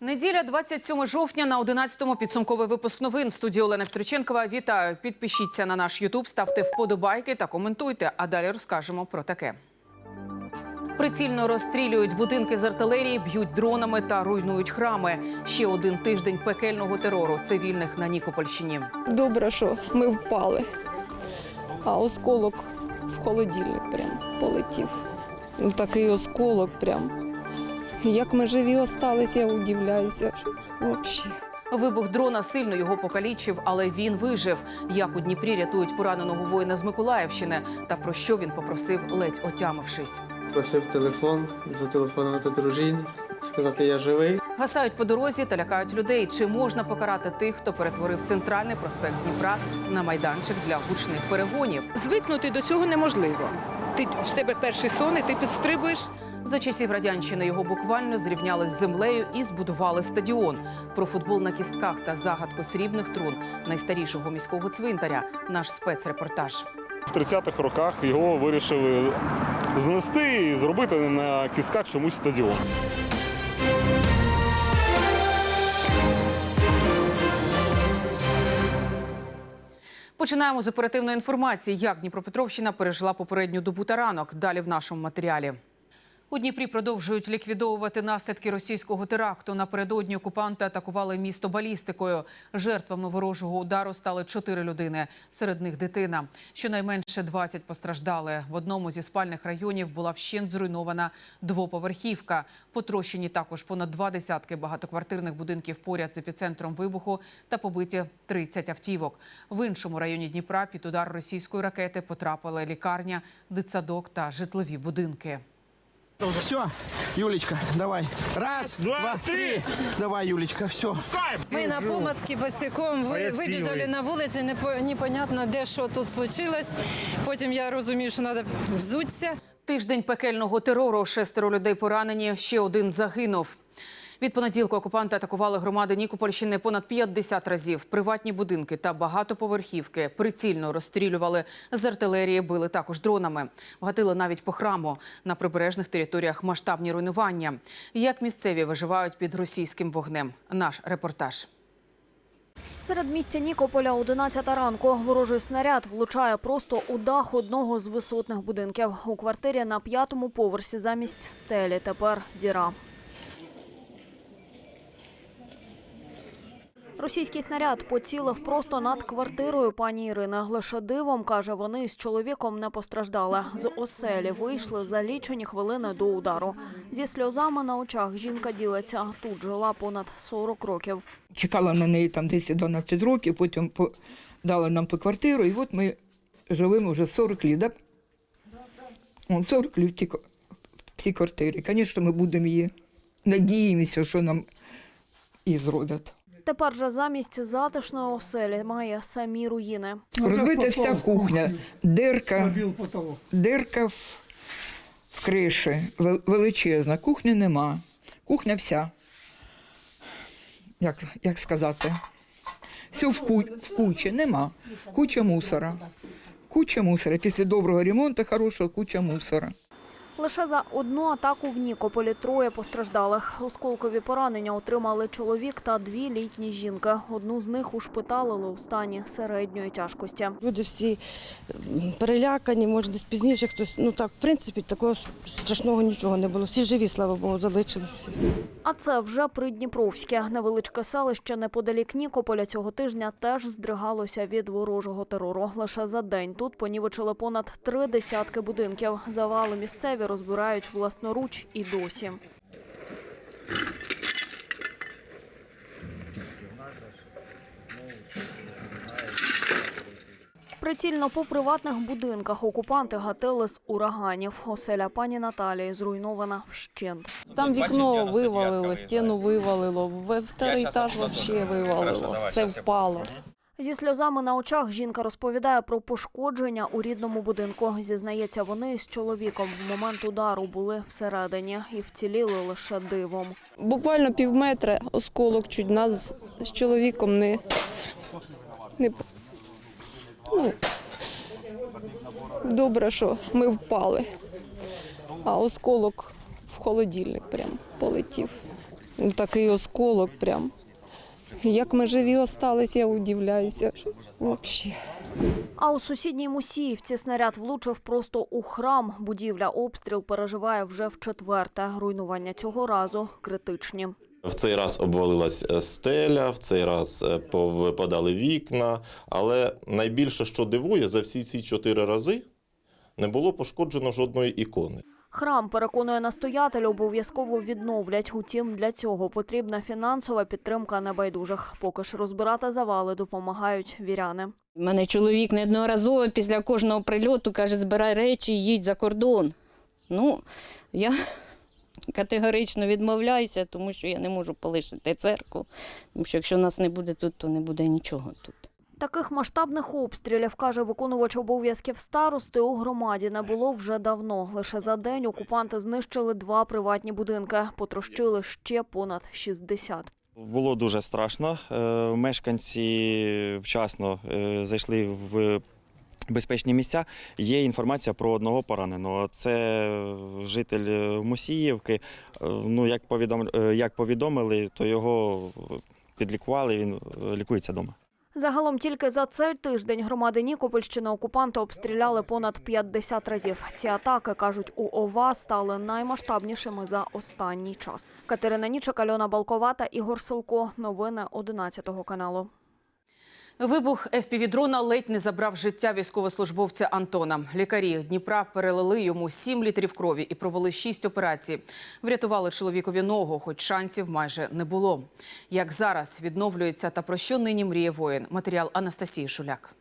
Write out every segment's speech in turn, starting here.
Неділя, 27 жовтня на 11-му підсумковий випуск новин в студії Олена Петриченкова. Вітаю! Підпишіться на наш Ютуб, ставте вподобайки та коментуйте. А далі розкажемо про таке. Прицільно розстрілюють будинки з артилерії, б'ють дронами та руйнують храми. Ще один тиждень пекельного терору цивільних на Нікопольщині. Добре, що ми впали, а осколок в холодильник прям полетів. Ну, такий осколок прям. Як ми живі остались, я удивляюся. Взагалі. Вибух дрона сильно його покалічив, але він вижив. Як у Дніпрі рятують пораненого воїна з Миколаївщини та про що він попросив, ледь отямившись. Просив телефон, зателефонувати дружині, сказати, я живий. Гасають по дорозі та лякають людей. Чи можна покарати тих, хто перетворив центральний проспект Дніпра на майданчик для гучних перегонів? Звикнути до цього неможливо. Ти в тебе перший сон, і ти підстрибуєш. За часів радянщини його буквально зрівняли з землею і збудували стадіон. Про футбол на кістках та загадку срібних трун найстарішого міського цвинтаря. Наш спецрепортаж. В 30-х роках його вирішили знести і зробити на кістках чомусь стадіон. Починаємо з оперативної інформації, як Дніпропетровщина пережила попередню добу та ранок. Далі в нашому матеріалі. У Дніпрі продовжують ліквідовувати наслідки російського теракту. Напередодні окупанти атакували місто балістикою. Жертвами ворожого удару стали чотири людини. Серед них дитина. Щонайменше 20 постраждали. В одному зі спальних районів була вщент зруйнована двоповерхівка. Потрощені також понад два десятки багатоквартирних будинків поряд з епіцентром вибуху та побиті 30 автівок. В іншому районі Дніпра під удар російської ракети потрапили лікарня, дитсадок та житлові будинки. Все, Юлечка, давай. Раз, два, три. Давай, Юлечка, все. Ми на Помацькі босиком ви, вибіжали на вулиці, не по- непонятно, де що тут случилось. Потім я розумію, що треба взутися. Тиждень пекельного терору. Шестеро людей поранені. Ще один загинув. Від понеділка окупанти атакували громади Нікопольщини понад 50 разів. Приватні будинки та багатоповерхівки прицільно розстрілювали з артилерії, били також дронами. Вгатили навіть по храму на прибережних територіях масштабні руйнування. Як місцеві виживають під російським вогнем? Наш репортаж. Серед місця Нікополя 11 ранку ворожий снаряд влучає просто у дах одного з висотних будинків. У квартирі на п'ятому поверсі замість стелі тепер діра. Російський снаряд поцілив просто над квартирою пані Ірини. Лише дивом, каже, вони з чоловіком не постраждали. З оселі вийшли за лічені хвилини до удару. Зі сльозами на очах жінка ділиться. Тут жила понад 40 років. чекала на неї там 10-12 років, потім по- дала нам ту квартиру, і от ми живемо вже 40 літ. Да? 40 літ в цій квартирі. Звісно, ми будемо її надіємося, що нам і зроблять. Тепер же замість затишної оселі має самі руїни. Розбита вся кухня, дирка, дирка в, в криші, величезна. Кухні нема. Кухня вся. Як, як сказати? Все в, ку, в кучі нема. Куча мусора. Куча мусора. Після доброго ремонту хорошого куча мусора. Лише за одну атаку в Нікополі троє постраждалих. Осколкові поранення отримали чоловік та дві літні жінки. Одну з них ушпиталили у стані середньої тяжкості. Люди всі перелякані, може, десь пізніше хтось. Ну так, в принципі, такого страшного нічого не було. Всі живі, слава Богу, залишилися. А це вже Придніпровське. Невеличке селище неподалік Нікополя цього тижня теж здригалося від ворожого терору. Лише за день тут понівечили понад три десятки будинків. Завали місцеві розбирають власноруч і досі. Прицільно по приватних будинках окупанти гатили з ураганів. Оселя пані Наталії зруйнована вщент. Там вікно вивалило, стіну вивалило, в вторий етаж взагалі вивалило, все впало. Зі сльозами на очах жінка розповідає про пошкодження у рідному будинку. Зізнається, вони з чоловіком в момент удару були всередині і вціліли лише дивом. Буквально пів метра осколок чуть нас з чоловіком не, не ну, добре, що ми впали, а осколок в холодильник прям полетів. Ну, Такий осколок прям. Як ми живі остались, я удивляюся. Взагалі. А у сусідній Мусіївці снаряд влучив просто у храм. Будівля обстріл переживає вже в четверте. Руйнування цього разу критичні. В цей раз обвалилась е, стеля, в цей раз е, повипадали вікна. Але найбільше, що дивує, за всі ці чотири рази не було пошкоджено жодної ікони. Храм, переконує настоятель, обов'язково відновлять. Утім, для цього потрібна фінансова підтримка небайдужих. Поки ж розбирати завали допомагають віряни. У мене чоловік неодноразово після кожного прильоту каже, збирай речі і їдь за кордон. Ну, я категорично відмовляюся, тому що я не можу полишити церкву. Тому що якщо нас не буде тут, то не буде нічого тут. Таких масштабних обстрілів, каже виконувач обов'язків старости, у громаді не було вже давно. Лише за день окупанти знищили два приватні будинки, потрощили ще понад 60. Було дуже страшно. Е, Мешканці вчасно е, зайшли в безпечні місця. Є інформація про одного пораненого. Це житель Мусіївки. Е, Ну, як, повідом... е, як повідомили, то його підлікували, він е, лікується вдома. Загалом тільки за цей тиждень громади Нікопольщини окупанти обстріляли понад 50 разів. Ці атаки, кажуть, у ОВА стали наймасштабнішими за останній час. Катерина Нічик, Альона Балкова та Ігор Силко. Новини 11 каналу. Вибух ФПВ-дрона ледь не забрав життя військовослужбовця Антона. Лікарі Дніпра перелили йому 7 літрів крові і провели 6 операцій. Врятували чоловікові ногу, хоч шансів майже не було. Як зараз відновлюється та про що нині мріє воїн? Матеріал Анастасії Шуляк.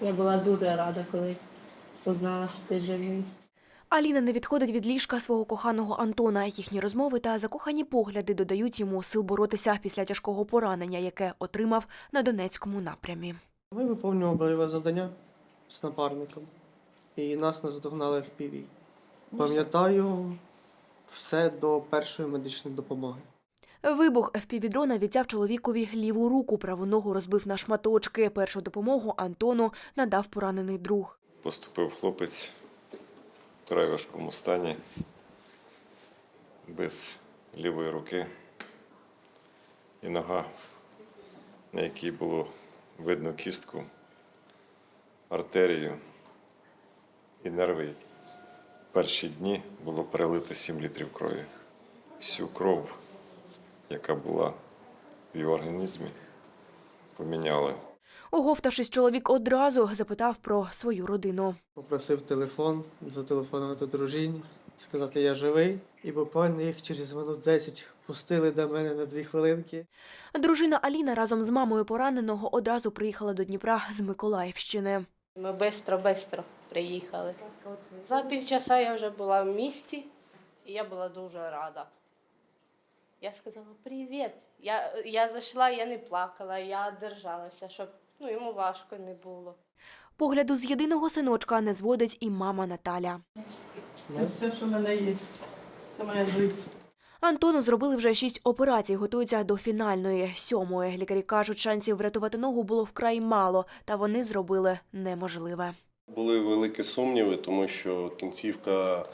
Я була дуже рада, коли узнала, що ти живий. Аліна не відходить від ліжка свого коханого Антона. Їхні розмови та закохані погляди додають йому сил боротися після тяжкого поранення, яке отримав на Донецькому напрямі. Ми виповнювали бойове завдання з напарником, і нас наздогнали в піві. Пам'ятаю все до першої медичної допомоги. Вибух FPV-дрона відтяв чоловікові ліву руку, праву ногу розбив на шматочки. Першу допомогу Антону надав поранений друг. Поступив хлопець в край важкому стані, без лівої руки і нога, на якій було видно кістку, артерію і нерви. Перші дні було перелито 7 літрів крові. Всю кров, яка була в його організмі, поміняли. Оговтавшись, чоловік одразу запитав про свою родину. Попросив телефон, зателефонувати дружині, сказати, я живий. І буквально їх через минут 10 пустили до мене на дві хвилинки. Дружина Аліна разом з мамою пораненого одразу приїхала до Дніпра з Миколаївщини. Ми швидко-швидко приїхали. За півчаса я вже була в місті, і я була дуже рада. Я сказала привіт. Я, я зайшла, я не плакала, я держалася, щоб ну, йому важко не було. Погляду з єдиного синочка не зводить і мама Наталя. Все, що в мене є. Це моя життя. Антону зробили вже шість операцій, готуються до фінальної сьомої. Лікарі кажуть, шансів врятувати ногу було вкрай мало, та вони зробили неможливе. Були великі сумніви, тому що кінцівка,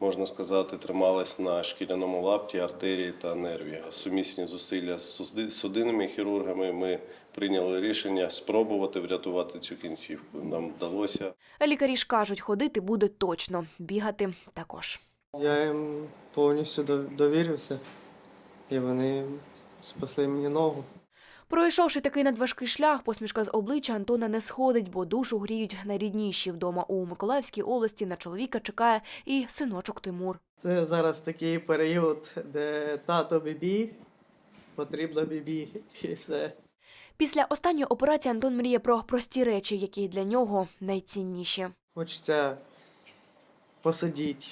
можна сказати, трималась на шкіряному лапті, артерії та нерві. Сумісні зусилля з суди- судинними хірургами ми прийняли рішення спробувати врятувати цю кінцівку. Нам вдалося. Лікарі ж кажуть, ходити буде точно, бігати також. Я їм повністю дов- довірився, і вони спасли мені ногу. Пройшовши такий надважкий шлях, посмішка з обличчя Антона не сходить, бо душу гріють найрідніші вдома у Миколаївській області. На чоловіка чекає і синочок Тимур. Це зараз такий період, де тато бібі, потрібно бібі, і все. Після останньої операції Антон мріє про прості речі, які для нього найцінніші. Хочеться посидіти,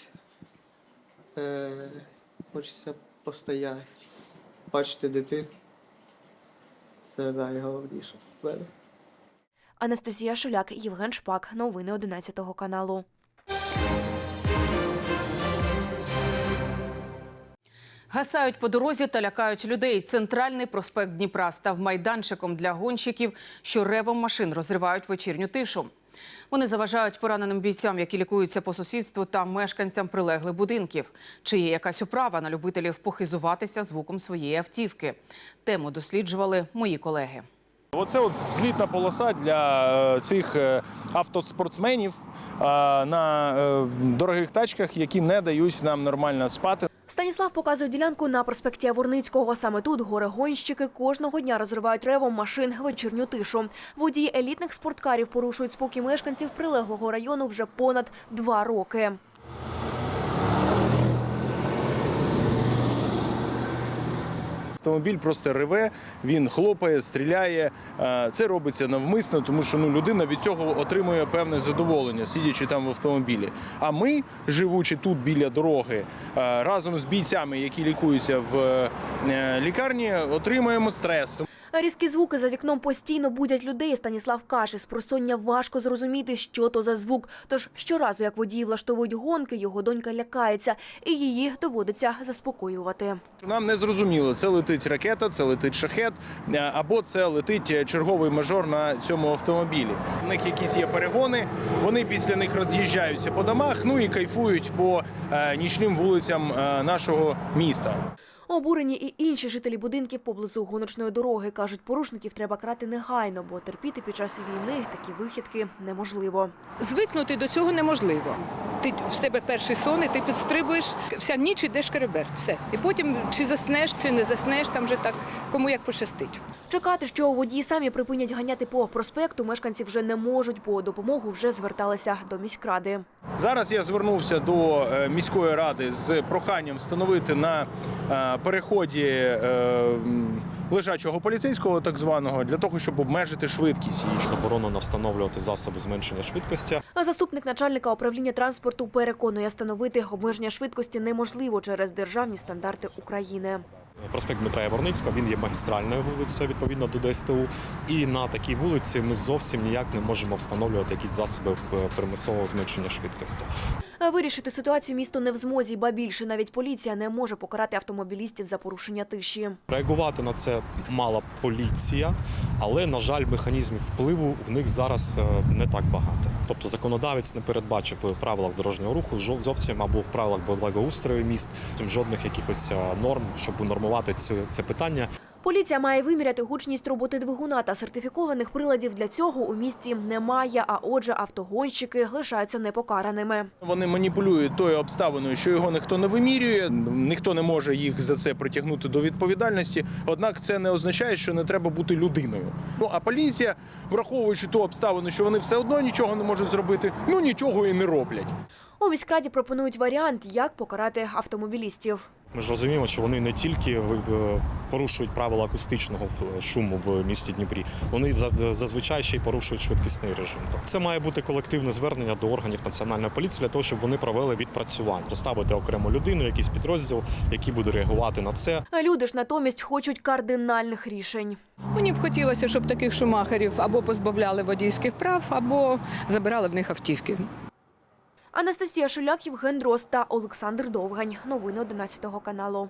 е, хочеться постояти, бачити дитину. Це найголовніше в мене. Анастасія Шуляк, Євген Шпак. Новини 11 каналу. Гасають по дорозі та лякають людей. Центральний проспект Дніпра став майданчиком для гонщиків, що ревом машин розривають вечірню тишу. Вони заважають пораненим бійцям, які лікуються по сусідству та мешканцям прилеглих будинків. Чи є якась управа на любителів похизуватися звуком своєї автівки? Тему досліджували мої колеги. Оце от злітна полоса для е, цих е, автоспортсменів е, на дорогих тачках, які не дають нам нормально спати. Станіслав показує ділянку на проспекті Яворницького. Саме тут горе-гонщики кожного дня розривають ревом машин вечірню тишу. Водії елітних спорткарів порушують спокій мешканців прилеглого району вже понад два роки. Автомобіль просто реве, він хлопає, стріляє. Е, Це робиться навмисно, тому що ну, людина від цього отримує певне задоволення, сидячи там в автомобілі. А ми, живучи тут біля дороги, е, разом з бійцями, які лікуються в е, лікарні, отримуємо стрес. Різкі звуки за вікном постійно будять людей. Станіслав каже, з просоння важко зрозуміти, що то за звук. Тож щоразу, як водії влаштовують гонки, його донька лякається, і її доводиться заспокоювати. Нам не зрозуміло, це летить ракета, це летить шахет, е, або це летить черговий мажор на цьому автомобілі. У них якісь є перегони, вони після них роз'їжджаються по домах, ну і кайфують по е, нічним вулицям е, нашого міста. Обурені і інші жителі будинків поблизу гоночної дороги кажуть, порушників треба крати негайно, бо терпіти під час війни такі вихідки неможливо. Звикнути до цього неможливо. Ти в тебе перший сон, і ти підстрибуєш, вся ніч ідеш керебер. Все. І потім чи заснеш, чи не заснеш, там вже так кому як пощастить. Чекати, що водії самі припинять ганяти по проспекту, мешканці вже не можуть, бо допомогу вже зверталися до міськради. Зараз я звернувся до е, міської ради з проханням встановити на е, переході е, лежачого поліцейського, так званого, для того, щоб обмежити швидкість. Заборонено встановлювати засоби зменшення швидкості. А заступник начальника управління транспорту переконує, встановити обмеження швидкості неможливо через державні стандарти України. Проспект Дмитра Яворницького він є магістральною вулицею відповідно до ДСТУ. І на такій вулиці ми зовсім ніяк не можемо встановлювати якісь засоби е, примусового зменшення швидкості. Вирішити ситуацію місто не в змозі, ба більше навіть поліція не може покарати автомобілістів за порушення тиші. Реагувати на це мала поліція, але на жаль, механізмів впливу в них зараз е, не так багато. Тобто законодавець не передбачив в правилах дорожнього руху зовсім або в правилах благоустрою міст тим жодних якихось е, норм, щоб унормувати це, це питання. Поліція має виміряти гучність роботи двигуна та сертифікованих приладів для цього у місті немає. А отже, автогонщики лишаються непокараними. Вони маніпулюють тою обставиною, що його ніхто не вимірює, ніхто не може їх за це притягнути до відповідальності. Однак це не означає, що не треба бути людиною. Ну а поліція, враховуючи ту обставину, що вони все одно нічого не можуть зробити, ну нічого і не роблять. У міськраді пропонують варіант, як покарати автомобілістів. Ми ж розуміємо, що вони не тільки е, порушують правила акустичного шуму в місті Дніпрі, вони за- зазвичай ще й порушують швидкісний режим. Це має бути колективне звернення до органів національної поліції для того, щоб вони провели відпрацювання, поставити окрему людину, якийсь підрозділ, який буде реагувати на це. Люди ж натомість хочуть кардинальних рішень. Мені б хотілося, щоб таких шумахерів або позбавляли водійських прав, або забирали в них автівки. Анастасія Шуляк, Євген Дрозд та Олександр Довгань. Новини 11 каналу.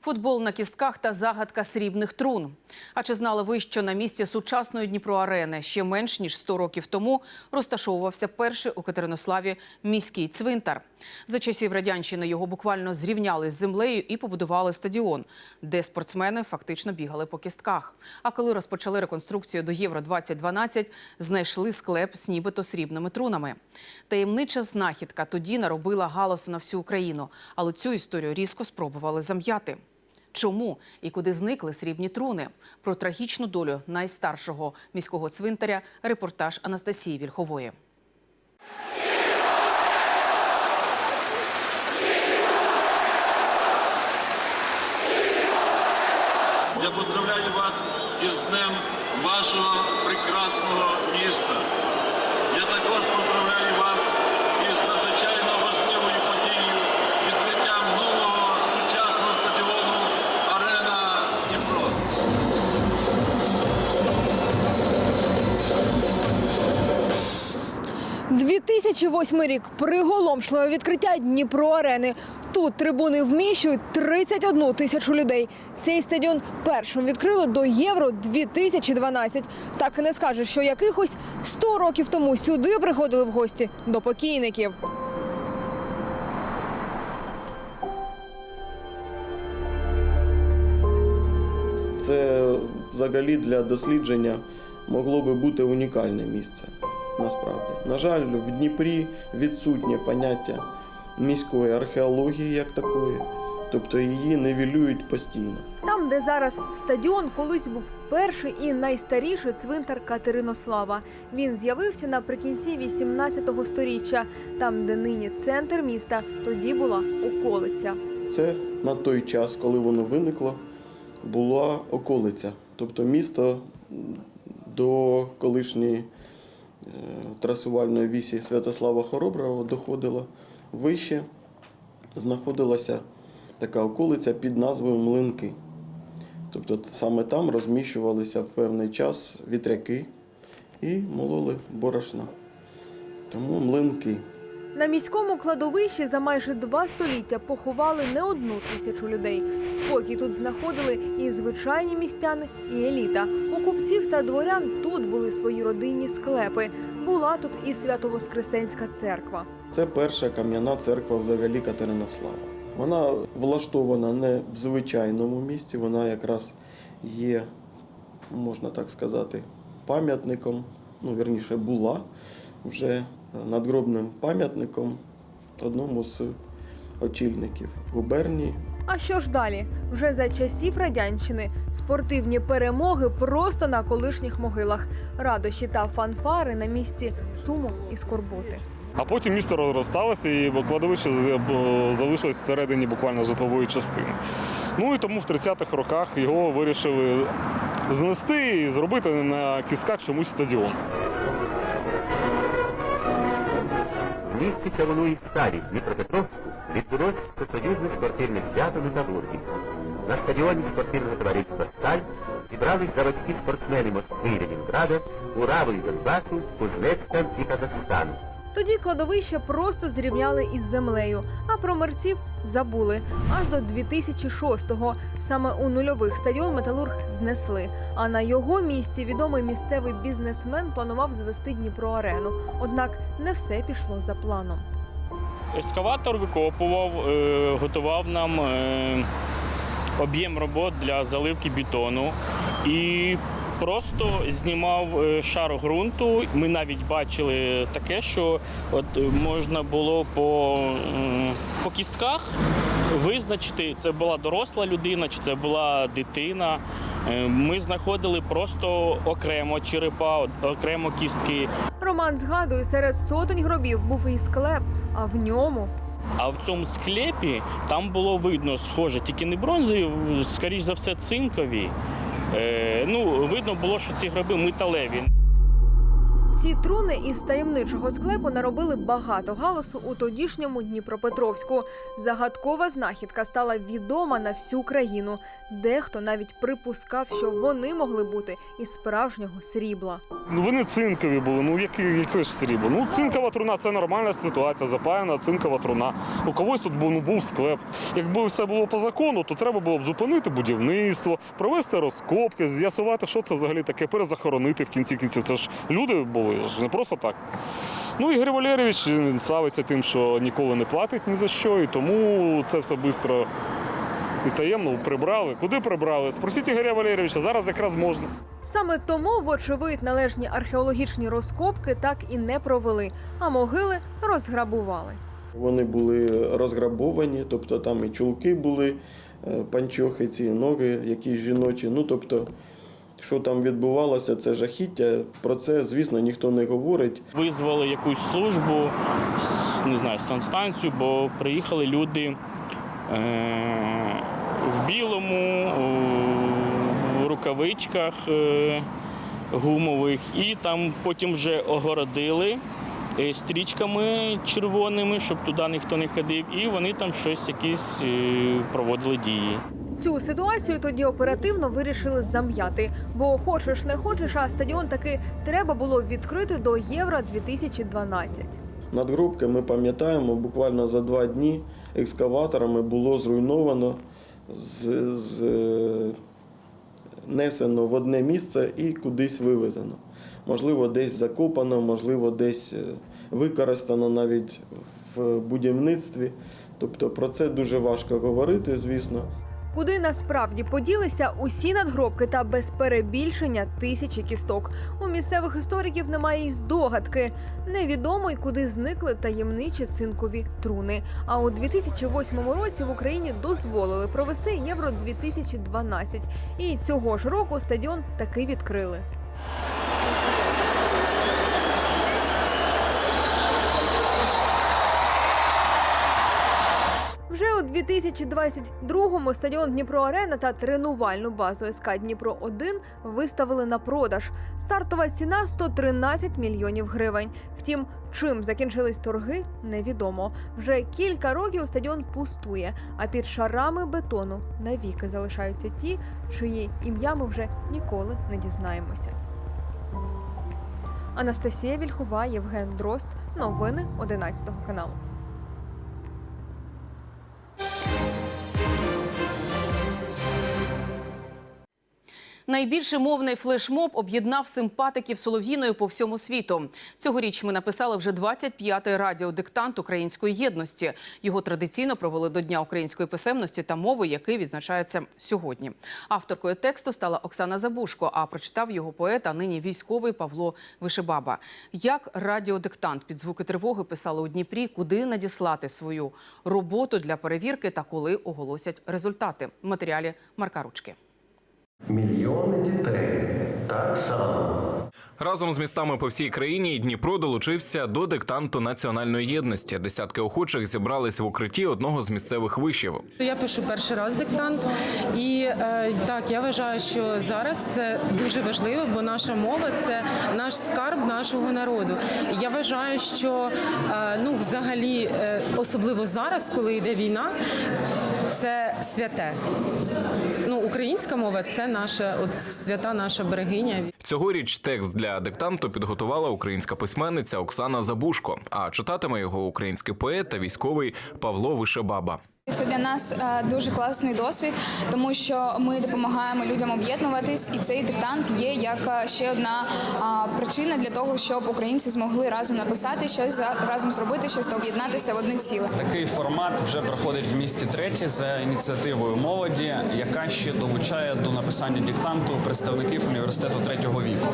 Футбол на кістках та загадка срібних трун. А чи знали ви, що на місці сучасної Дніпроарени ще менш ніж 100 років тому розташовувався перший у Катеринославі міський цвинтар? За часів радянщини його буквально зрівняли з землею і побудували стадіон, де спортсмени фактично бігали по кістках. А коли розпочали реконструкцію до Євро 2012 знайшли склеп з нібито срібними трунами. Таємнича знахідка тоді наробила галасу на всю Україну, але цю історію різко спробували зам'яти. Чому і куди зникли срібні труни? Про трагічну долю найстаршого міського цвинтаря репортаж Анастасії Вільхової. Я поздравляю вас із Днем вашого прекрасного міста. Я також поздравляю вас із надзвичайно важливою подією відкриттям нового сучасного стадіону Арена Дніпро. 2008 рік приголомшливе відкриття Дніпро арени. Тут трибуни вміщують 31 тисячу людей. Цей стадіон першим відкрили до Євро 2012. Так не скажеш, що якихось 100 років тому сюди приходили в гості до покійників. Це взагалі для дослідження могло би бути унікальне місце. Насправді, на жаль, в Дніпрі відсутнє поняття міської археології як такої, тобто її нивелюють постійно. Там, де зараз стадіон, колись був перший і найстаріший цвинтар Катеринослава. Він з'явився наприкінці 18 століття. Там, де нині центр міста, тоді була околиця. Це на той час, коли воно виникло, була околиця. Тобто місто до колишньої е, трасувальної вісі Святослава Хороброго доходило вище, знаходилася така околиця під назвою Млинки. Тобто саме там розміщувалися в певний час вітряки і мололи борошна. Тому млинки. На міському кладовищі за майже два століття поховали не одну тисячу людей. Спокій тут знаходили і звичайні містяни, і еліта. У купців та дворян тут були свої родинні склепи. Була тут і Свято-Воскресенська церква. Це перша кам'яна церква взагалі Катеринослава. Вона влаштована не в звичайному місці, вона якраз є, можна так сказати, пам'ятником, ну, вірніше, була вже надгробним пам'ятником одному з очільників губернії. А що ж далі? Вже за часів радянщини спортивні перемоги просто на колишніх могилах, радощі та фанфари на місці суму і скорботи. А потім місто розросталося і кладовище залишилось всередині буквально житлової частини. Ну і тому в 30-х роках його вирішили знести і зробити на кістках чомусь стадіон. В місті Чавуну Старі Дніпропетровську відбулось всесоюзне спортивне свято металургів. На стадіоні спортивного товариства «Сталь» зібрались заводські спортсмени Москви і Ленінграда, Урави і Донбасу, Узбекистан і Казахстану. Тоді кладовище просто зрівняли із землею, а про мерців забули аж до 2006-го. Саме у нульових стадіон металург знесли. А на його місці відомий місцевий бізнесмен планував звести Дніпро арену. Однак не все пішло за планом. Ескаватор викопував, е, готував нам е, об'єм робот для заливки бетону і просто знімав е, шар ґрунту. Ми навіть бачили таке, що от е, можна було по, по кістках визначити, це була доросла людина чи це була дитина. Е, Ми знаходили просто окремо черепа, окремо кістки. Роман згадує, серед сотень гробів був і склеп, а в ньому А в цьому склепі там було видно схоже, тільки не бронзові, скоріш за все, цинкові. Е, ну, видно було, що ці гриби металеві. Ці труни із таємничого склепу наробили багато галасу у тодішньому Дніпропетровську. Загадкова знахідка стала відома на всю країну. Дехто навіть припускав, що вони могли бути із справжнього срібла. Ну, вони цинкові були. Ну які, яке ж срібло? Ну, цинкова труна це нормальна ситуація, запаяна цинкова труна. У когось тут був, ну, був склеп. Якби все було по закону, то треба було б зупинити будівництво, провести розкопки, з'ясувати, що це взагалі таке, перезахоронити в кінці кінців. Це ж люди були, ж не просто так. Ну, Ігор Валерійович славиться тим, що ніколи не платить ні за що, і тому це все швидко і таємно прибрали. Куди прибрали? Спросіть Ігоря Валерійовича, зараз якраз можна. Саме тому, вочевидь, належні археологічні розкопки так і не провели, а могили розграбували. Вони були розграбовані, тобто там і чулки були, е, панчохи, ці ноги, якісь жіночі. Ну тобто, що там відбувалося, це жахіття. Про це, звісно, ніхто не говорить. Визвали якусь службу, не знаю, санстанцію, бо приїхали люди е, в білому, в рукавичках е, гумових, і там потім вже огородили. е, Стрічками червоними, щоб туди ніхто не ходив, і вони там щось якісь проводили дії. Цю ситуацію тоді оперативно вирішили зам'яти. Бо хочеш не хочеш, а стадіон таки треба було відкрити до Євро 2012. Надгробки ми пам'ятаємо, буквально за два дні екскаваторами було зруйновано, з, з, несено в одне місце і кудись вивезено. Можливо, десь закопано, можливо, десь е, використано навіть в будівництві. Тобто про це дуже важко говорити, звісно. Куди насправді поділися усі надгробки та без перебільшення тисячі кісток. У місцевих істориків немає й здогадки. Невідомо й куди зникли таємничі цинкові труни. А у 2008 році в Україні дозволили провести Євро 2012 І цього ж року стадіон таки відкрили. Вже у 2022-му стадіон Дніпро Арена та тренувальну базу СК Дніпро 1 виставили на продаж. Стартова ціна 113 мільйонів гривень. Втім, чим закінчились торги, невідомо. Вже кілька років стадіон пустує, а під шарами бетону навіки залишаються ті, чиї ім'я ми вже ніколи не дізнаємося. Анастасія Вільхова, Євген Дрозд. Новини 11 каналу. Найбільший мовний флешмоб об'єднав симпатиків Солов'їною по всьому світу. Цьогоріч ми написали вже 25-й радіодиктант української єдності. Його традиційно провели до Дня української писемності та мови, який відзначається сьогодні. Авторкою тексту стала Оксана Забушко, а прочитав його поет, а нині військовий Павло Вишебаба. Як радіодиктант під звуки тривоги писали у Дніпрі, куди надіслати свою роботу для перевірки та коли оголосять результати. В матеріалі Марка Ручки. Мільйони дітей так само. Разом з містами по всій країні Дніпро долучився до диктанту національної єдності. Десятки охочих зібрались в укритті одного з місцевих вишів. Я пишу перший раз диктант, і е, так я вважаю, що зараз це дуже важливо, бо наша мова це наш скарб нашого народу. Я вважаю, що е, ну, взагалі, е, особливо зараз, коли йде війна, це святе. Українська мова це наша от свята наша берегиня. Цьогоріч текст для диктанту підготувала українська письменниця Оксана Забушко. А читатиме його український поет та військовий Павло Вишебаба. Це для нас е, дуже класний досвід, тому що ми допомагаємо людям об'єднуватись, і цей диктант є як е, ще одна причина для того, щоб українці змогли разом написати щось за- разом зробити щось та об'єднатися в одне ціле. Такий формат вже проходить в місті третє за ініціативою молоді, яка ще долучає до написання диктанту представників університету третього віку.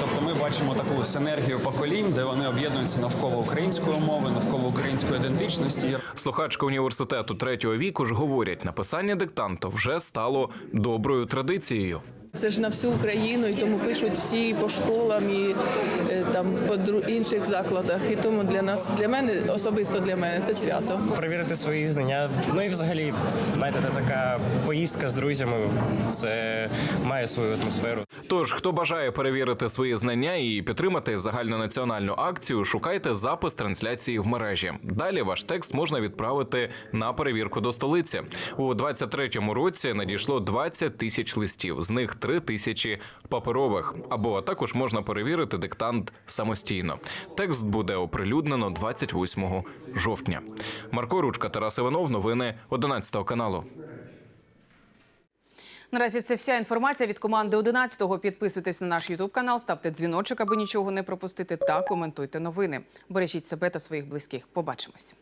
Тобто ми бачимо таку синергію поколінь, де вони об'єднуються навколо української мови, навколо української ідентичності. Слухачка університету третього віку ж говорять, написання диктанту вже стало доброю традицією. Це ж на всю Україну, і тому пишуть всі по школам і е, там по інших закладах. І тому для нас, для мене, особисто для мене, це свято. перевірити свої знання. Ну і взагалі, знаєте, це така поїздка з друзями. Це має свою атмосферу. Тож, хто бажає перевірити свої знання і підтримати загальнонаціональну акцію, шукайте запис трансляції в мережі. Далі ваш текст можна відправити на перевірку до столиці. У 23-му році надійшло 20 тисяч листів, з них 3 тисячі паперових. Або також можна перевірити диктант самостійно. Текст буде оприлюднено 28 жовтня. Марко Ручка, Тарас Іванов. Новини 11 каналу. Наразі це вся інформація від команди 11-го. Підписуйтесь на наш Ютуб канал, ставте дзвіночок, аби нічого не пропустити, та коментуйте новини. Бережіть себе та своїх близьких. Побачимось.